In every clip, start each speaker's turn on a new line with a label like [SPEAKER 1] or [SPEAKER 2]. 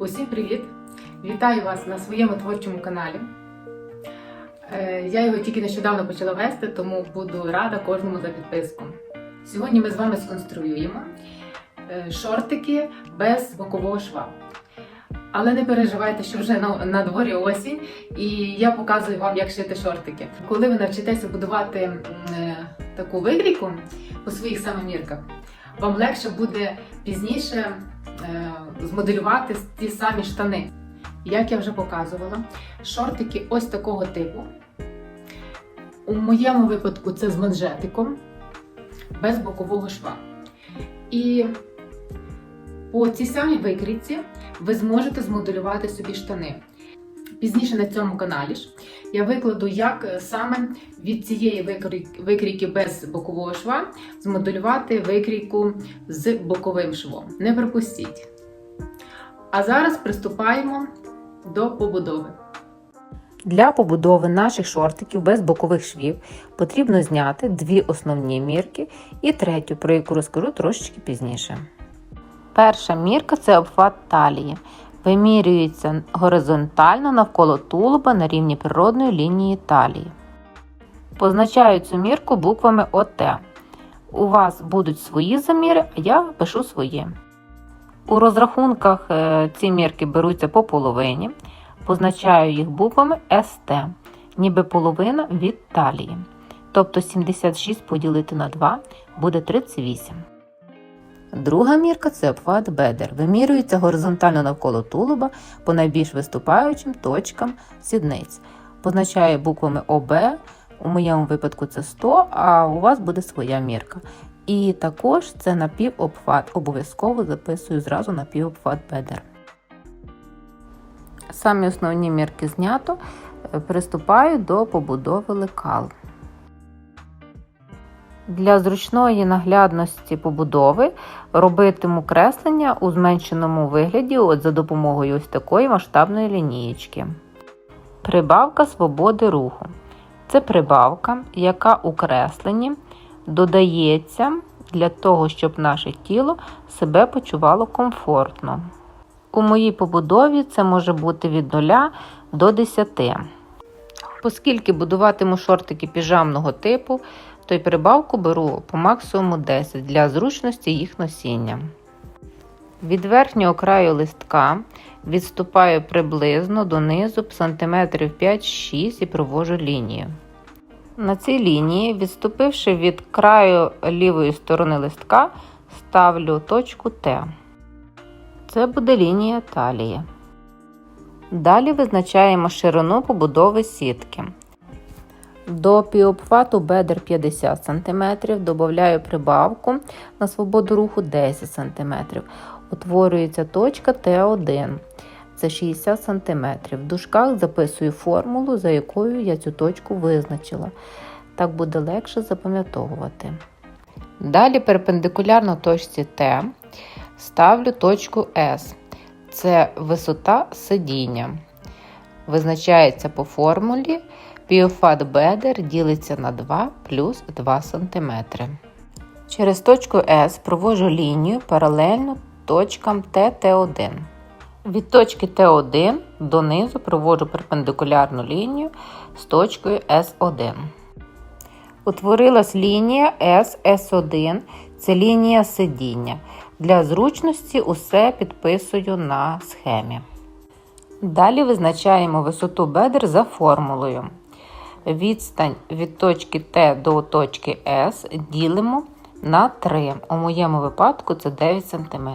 [SPEAKER 1] Усім привіт! Вітаю вас на своєму творчому каналі. Е, Я його тільки нещодавно почала вести, тому буду рада кожному за підписку. Сьогодні ми з вами сконструюємо е, шортики без бокового шва. Але не переживайте, що вже на, на дворі осінь, і я показую вам, як шити шортики. Коли ви навчитеся будувати е, таку викрійку по своїх самомірках, вам легше буде пізніше змоделювати ті самі штани. Як я вже показувала, шортики ось такого типу. У моєму випадку це з манжетиком, без бокового шва. І по цій самій викрійці ви зможете змоделювати собі штани. Пізніше на цьому каналі ж я викладу, як е, саме від цієї викрійки без бокового шва змоделювати викрійку з боковим швом. Не пропустіть. А зараз приступаємо до побудови.
[SPEAKER 2] Для побудови наших шортиків без бокових швів потрібно зняти дві основні мірки і третю, про яку розкажу трошечки пізніше. Перша мірка це обхват талії. Вимірюється горизонтально навколо тулуба на рівні природної лінії талії. Позначаю цю мірку буквами ОТ. У вас будуть свої заміри, а я пишу свої. У розрахунках е, ці мірки беруться по половині. Позначаю їх буквами СТ, ніби половина від талії. Тобто 76 поділити на 2 буде 38. Друга мірка це обхват бедер. Вимірюється горизонтально навколо тулуба по найбільш виступаючим точкам сідниць. Позначаю буквами ОБ. У моєму випадку це 100, а у вас буде своя мірка. І також це напівобхват. Обов'язково записую зразу напівобхват бедер. Самі основні мірки знято. Приступаю до побудови лекал. Для зручної наглядності побудови робитиму креслення у зменшеному вигляді от за допомогою ось такої масштабної лінієчки. Прибавка свободи руху. Це прибавка, яка у кресленні додається для того, щоб наше тіло себе почувало комфортно. У моїй побудові це може бути від 0 до 10. Оскільки будуватиму шортики піжамного типу, то й прибавку беру по максимуму 10 для зручності їх носіння. Від верхнього краю листка відступаю приблизно донизу сантиметрів 5-6 і провожу лінію. На цій лінії, відступивши від краю лівої сторони листка, ставлю точку Т. Це буде лінія талії. Далі визначаємо ширину побудови сітки. До піобхвату бедер 50 см, додаю прибавку на свободу руху 10 см. Утворюється точка Т1. Це 60 см. В дужках записую формулу, за якою я цю точку визначила. Так буде легше запам'ятовувати. Далі перпендикулярно точці Т ставлю точку С. Це висота сидіння. Визначається по формулі піофат бедер ділиться на 2 плюс 2 см. Через точку С провожу лінію паралельно точкам Т Т1. Від точки Т1 донизу проводжу перпендикулярну лінію з точкою С1. Утворилась лінія СС1 це лінія сидіння. Для зручності усе підписую на схемі. Далі визначаємо висоту бедер за формулою. Відстань від точки Т до точки С ділимо на 3. У моєму випадку це 9 см.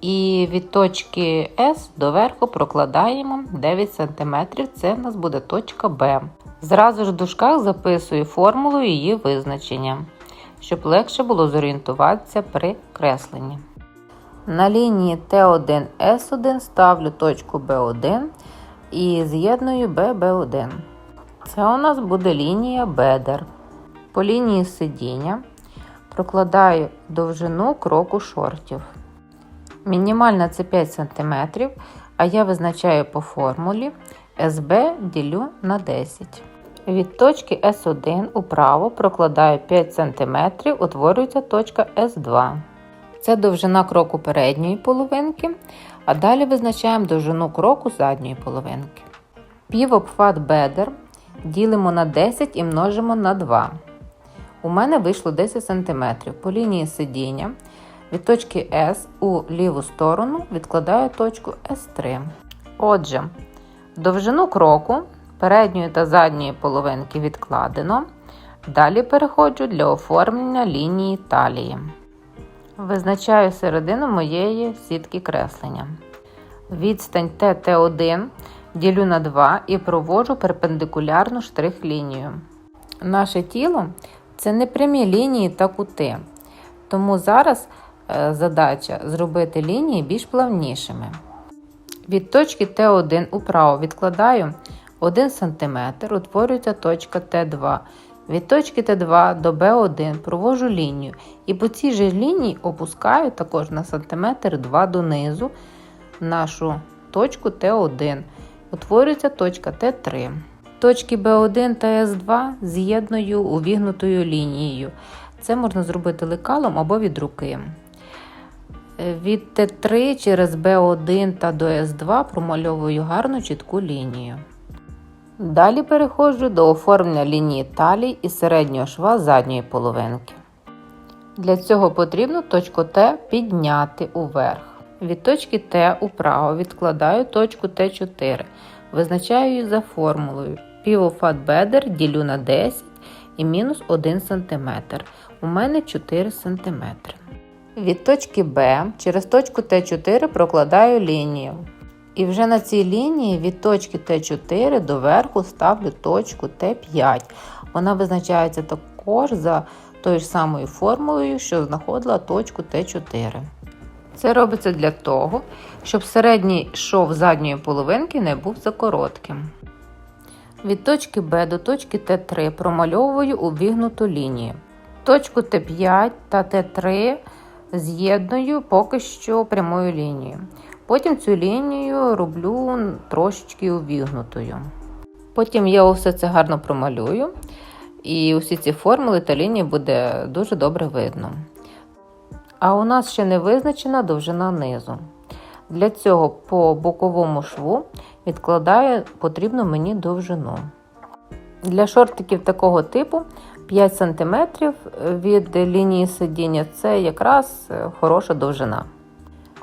[SPEAKER 2] І від точки С до верху прокладаємо 9 см. Це в нас буде точка Б. Зразу ж в дужках записую формулу її визначення, щоб легше було зорієнтуватися при кресленні. На лінії Т1 С1 ставлю точку Б1 і з'єдную ББ1. Це у нас буде лінія бедер. По лінії сидіння прокладаю довжину кроку шортів. Мінімальна це 5 см, а я визначаю по формулі СБ ділю на 10. Від точки С1 управо прокладаю 5 см, утворюється точка С2. Це довжина кроку передньої половинки, а далі визначаємо довжину кроку задньої половинки. Півобхват бедер ділимо на 10 і множимо на 2. У мене вийшло 10 см. По лінії сидіння від точки S у ліву сторону відкладаю точку S3. Отже, довжину кроку передньої та задньої половинки відкладено. Далі переходжу для оформлення лінії талії. Визначаю середину моєї сітки креслення. Відстань ТТ1 ділю на 2 і проводжу перпендикулярну штрих-лінію. Наше тіло це не прямі лінії та кути. Тому зараз е, задача зробити лінії більш плавнішими. Від точки Т1 управо відкладаю 1 см, утворюється точка Т2. Від точки Т2 до Б1 провожу лінію і по цій же лінії опускаю також на сантиметр 2 донизу нашу точку Т1. Утворюється точка Т3. Точки Б1 та С2 з'єдную увігнутою лінією. Це можна зробити лекалом або від руки. Від Т3 через Б1 та до С2 промальовую гарну чітку лінію. Далі переходжу до оформлення лінії талії і середнього шва задньої половинки. Для цього потрібно точку Т підняти уверх. Від точки Т управо відкладаю точку Т4. Визначаю її за формулою. Півофат бедер ділю на 10 і мінус 1 см. У мене 4 см. Від точки Б через точку Т4 прокладаю лінію. І вже на цій лінії від точки Т4 до верху ставлю точку Т5. Вона визначається також за тою ж самою формулою, що знаходила точку Т4. Це робиться для того, щоб середній шов задньої половинки не був за коротким. Від точки Б до точки Т3 промальовую увігнуту лінію. Точку Т5 та Т3 з'єдную поки що прямою лінією. Потім цю лінію роблю трошечки увігнутою. Потім я усе це гарно промалюю, і усі ці формули та лінії буде дуже добре видно. А у нас ще не визначена довжина низу. Для цього по боковому шву відкладаю потрібну мені довжину. Для шортиків такого типу 5 см від лінії сидіння це якраз е, хороша довжина.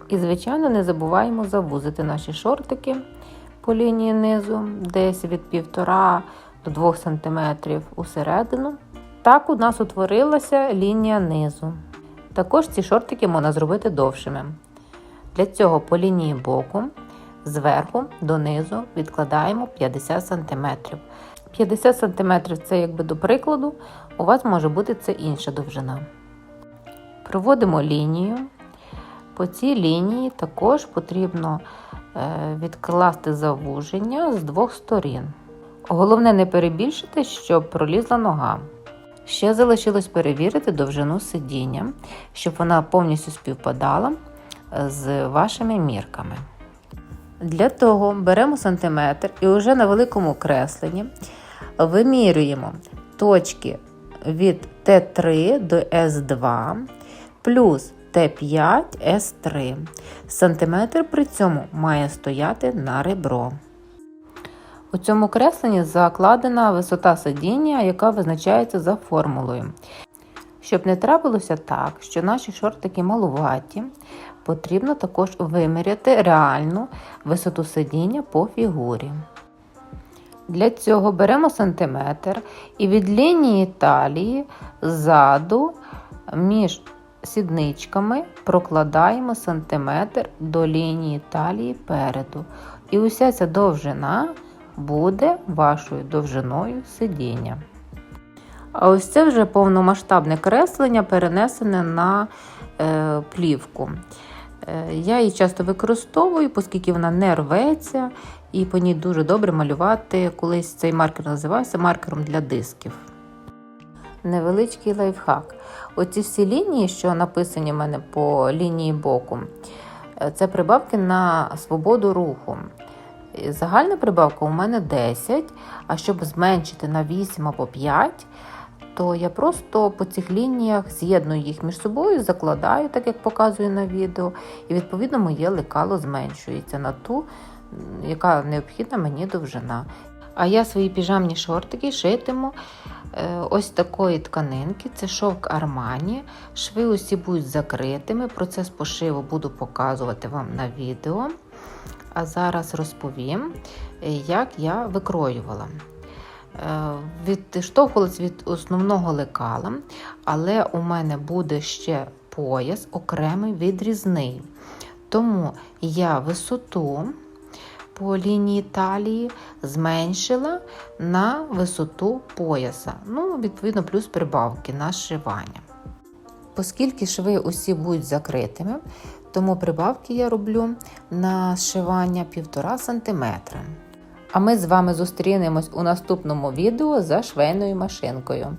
[SPEAKER 2] І, звичайно, не забуваємо завузити наші шортики по лінії низу, десь від 1,5 до 2 см усередину. Так у нас утворилася лінія низу. Також ці шортики можна зробити довшими. Для цього по лінії боку, зверху донизу відкладаємо 50 см. 50 см це якби до прикладу, у вас може бути це інша довжина. Проводимо лінію. По цій лінії також потрібно е, відкласти завуження з двох сторін. Головне не перебільшити, щоб пролізла нога. Ще залишилось перевірити довжину сидіння, щоб вона повністю співпадала е, з вашими мірками. Для того беремо сантиметр і вже на великому кресленні вимірюємо точки від Т3 до С2 плюс Т5 С3. Сантиметр при цьому має стояти на ребро. У цьому кресленні закладена висота сидіння, яка визначається за формулою. Щоб не трапилося так, що наші шортики малуваті, потрібно також виміряти реальну висоту сидіння по фігурі. Для цього беремо сантиметр і від лінії талії ззаду між сідничками прокладаємо сантиметр до лінії талії переду. І уся ця довжина буде вашою довжиною сидіння. А ось це вже повномасштабне креслення перенесене на е, плівку. Е, я її часто використовую, оскільки вона не рветься, і по ній дуже добре малювати. Колись цей маркер називався маркером для дисків. Невеличкий лайфхак. Оці всі лінії, що написані в мене по лінії боку, е, це прибавки на свободу руху. Загальна прибавка у мене 10, а щоб зменшити на 8 або 5, то я просто по цих лініях з'єдную їх між собою, закладаю, так як показую на відео, і відповідно моє лекало зменшується на ту, яка необхідна мені довжина. А я свої піжамні шортики шитиму е, ось такої тканинки. Це шовк Армані. Шви усі будуть закритими. Процес пошиву буду показувати вам на відео. А зараз розповім, е, як я викроювала. Е, Відштовхувалась від основного лекала, але у мене буде ще пояс окремий відрізний. Тому я висоту по лінії талії зменшила на висоту пояса. Ну, відповідно, плюс прибавки на зшивання. Оскільки шви усі будуть закритими, тому прибавки я роблю на зшивання 1,5 см. А ми з вами зустрінемось у наступному відео за швейною машинкою.